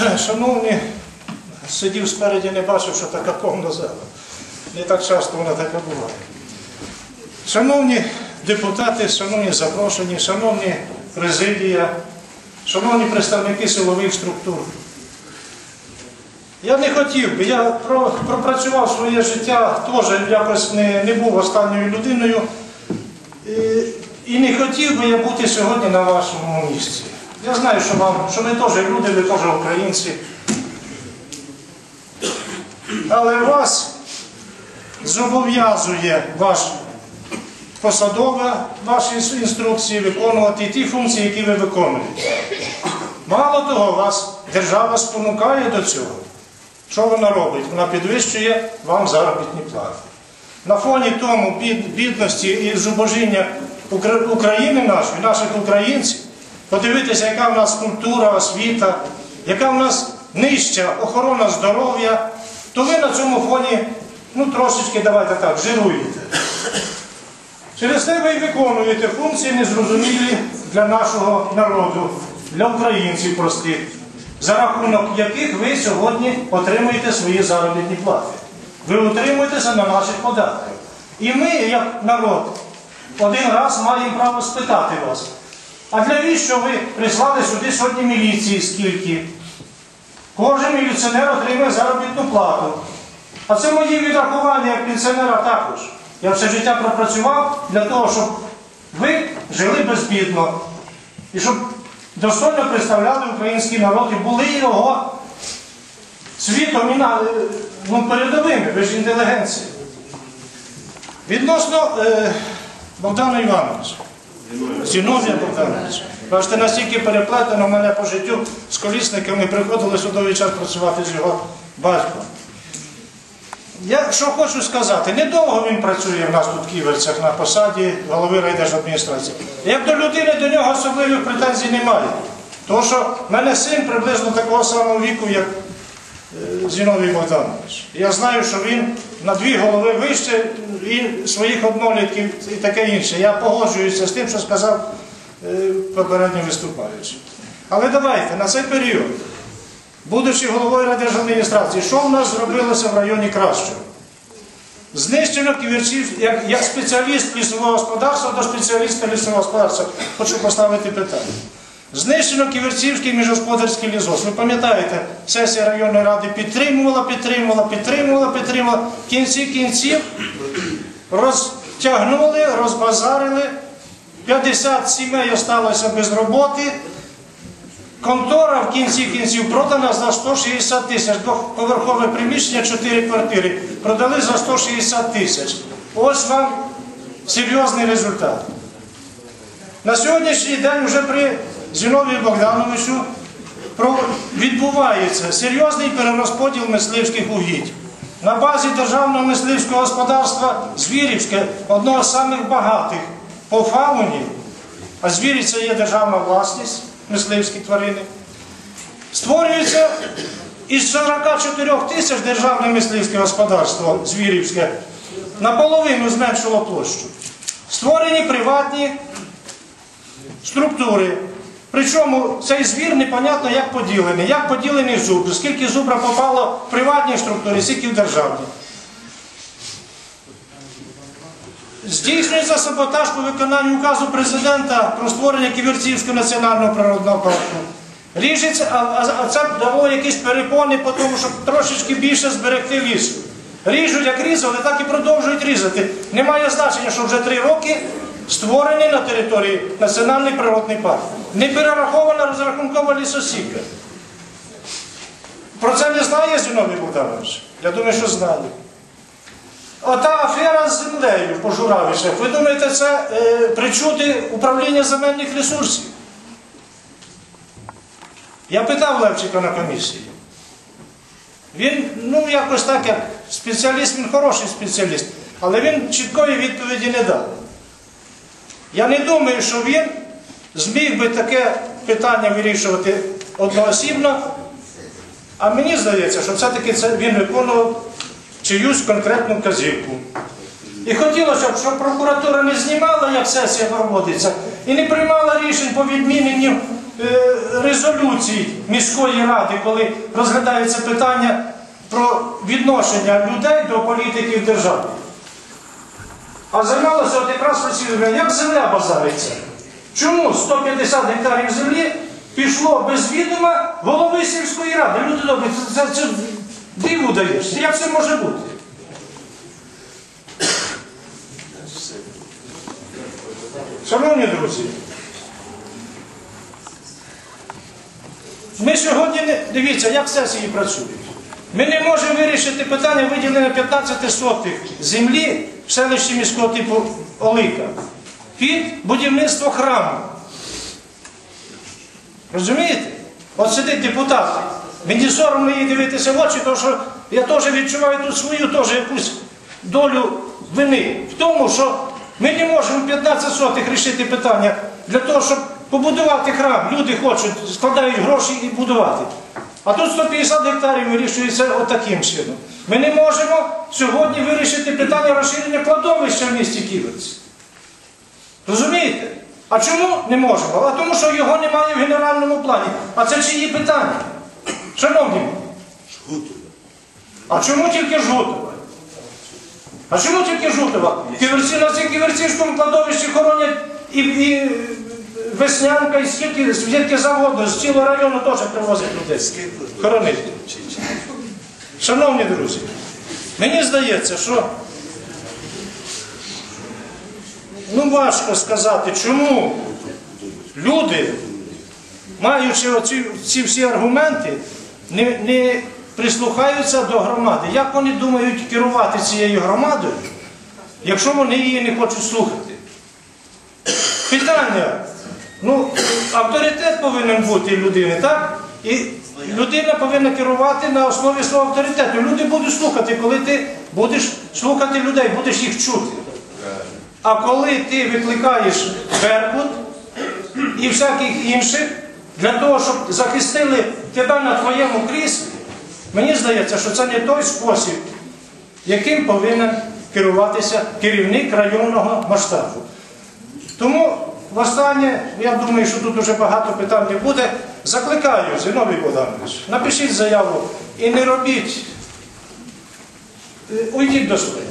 Шановні, сидів спереді, не бачив, що така повна зала. Не так часто вона така буває. Шановні депутати, шановні запрошені, шановні президія, шановні представники силових структур. Я не хотів би, я пропрацював своє життя, теж якось не, не був останньою людиною. І, і не хотів би я бути сьогодні на вашому місці. Я знаю, що вам, що ви теж люди, ви теж українці. Але вас зобов'язує ваш посадова, ваші інструкції виконувати ті функції, які ви виконуєте. Мало того, вас держава спонукає до цього. Що вона робить? Вона підвищує вам заробітні плати. На фоні тому бідності і зубожіння України нашої, наших українців, подивитися, яка в нас культура, освіта, яка в нас нижча охорона здоров'я, то ви на цьому фоні, ну трошечки, давайте так, жируєте. Через те ви виконуєте функції незрозумілі для нашого народу, для українців простих, за рахунок яких ви сьогодні отримуєте свої заробітні плати. Ви утримуєтеся на наших податках. І ми, як народ, один раз маємо право спитати вас. А для що ви прислали сюди сьогодні міліції скільки? Кожен міліціонер отримує заробітну плату. А це мої відрахування як пенсіонера також. Я все життя пропрацював для того, щоб ви жили безбідно. І щоб достойно представляли український народ і були його світом і ну, передовими, ви ж інтелігенція. Відносно е, Богдана Івановича. Зіновія Богдановича. Бачите, настільки переплетено мене по життю з колісниками приходили судовий час працювати з його батьком. Я що хочу сказати, недовго він працює в нас тут в Ківерцях на посаді голови райдержадміністрації. Як до людини до нього особливих претензій немає. Тому що в мене син приблизно такого самого віку, як е, Зіновій Богданович. Я знаю, що він на дві голови вище і своїх однолітків і таке інше. Я погоджуюся з тим, що сказав е, попередній виступаючий. Але давайте на цей період, будучи головою райдержадміністрації, що в нас зробилося в районі кращого? Знищено ківерців, як, як спеціаліст лісового господарства до спеціаліста лісового господарства, хочу поставити питання. Знищено Ківерцівський міжгосподарський лісгосп. Ви пам'ятаєте, сесія районної ради підтримувала, підтримувала, підтримувала, підтримувала. В кінці кінців розтягнули, розбазарили. 50 сімей осталося без роботи. Контора в кінці кінців продана за 160 тисяч. Двохповерхове приміщення, 4 квартири. Продали за 160 тисяч. Ось вам серйозний результат. На сьогоднішній день вже при Зіновію Богдановичу відбувається серйозний перерозподіл мисливських угідь. На базі Державного мисливського господарства Звірівське, одного з самих багатих по фауні, а звірі це є державна власність, мисливські тварини, створюється із 44 тисяч державне мисливське господарство Звірівське наполовину зменшило площу. Створені приватні структури. Причому цей звір непонятно як поділений, як поділений зубр, скільки зубра попало в приватні структури, скільки в державні. Здійснюється саботаж по виконанню указу президента про створення Ківерцівського національного природного парку. Ріжеться, а це дало якісь перепони по тому, щоб трошечки більше зберегти лісу. Ріжуть, як різали, так і продовжують різати. Немає значення, що вже три роки створений на території Національний природний парк. Не перерахована розрахункова лісосіка. Про це не знає Зіновій Богданович? Я думаю, що знає. Ота афера з землею по Журавішах, ви думаєте, це е, причуди управління земельних ресурсів? Я питав Левчика на комісії. Він, ну, якось так, як спеціаліст, він хороший спеціаліст, але він чіткої відповіді не дав. Я не думаю, що він зміг би таке питання вирішувати одноосібно, а мені здається, що все-таки він виконував чиюсь конкретну вказівку. І хотілося б, щоб прокуратура не знімала, як сесія проводиться, і не приймала рішень по відміненню е, резолюцій міської ради, коли розглядається питання про відношення людей до політики в державі. А займалося от якраз розслідування, як земля базариться. Чому 150 гектарів землі пішло без відома голови сільської ради? Люди добрі, це, це, це диву даєш. Як це може бути? Шановні друзі, ми сьогодні не дивіться, як сесії працюють. Ми не можемо вирішити питання виділення 15 сотих землі в селищі міського типу Олика під будівництво храму. Розумієте? От сидить депутат. Мені соромно їй дивитися в очі, тому що я теж відчуваю тут свою теж якусь долю вини в тому, що ми не можемо 15 сотих рішити питання для того, щоб побудувати храм. Люди хочуть, складають гроші і будувати. А тут 150 гектарів вирішується отаким чином. Ми не можемо сьогодні вирішити питання розширення кладовища в місті Ківерці. Розумієте? А чому не можемо? А тому, що його немає в генеральному плані. А це чиї питання? Шановні. А чому тільки Жгутова? А чому тільки Жгутова? Ківерці на цій ківерцівському кладовищі хоронять і Веснянка, і скільки, скільки завгодно, з цілого району теж привозять людей. Хоронити. Шановні друзі, мені здається, що ну важко сказати, чому люди, маючи оці, ці всі аргументи, не, не прислухаються до громади. Як вони думають керувати цією громадою, якщо вони її не хочуть слухати? Питання. Ну, авторитет повинен бути людини, так? І людина повинна керувати на основі свого авторитету. Люди будуть слухати, коли ти будеш слухати людей, будеш їх чути. А коли ти викликаєш Беркут і всяких інших для того, щоб захистили тебе на твоєму кріслі, мені здається, що це не той спосіб, яким повинен керуватися керівник районного масштабу. Тому останнє, я думаю, що тут вже багато питань не буде. Закликаю, Зіновій Богданович, напишіть заяву і не робіть, е, уйдіть до своєї.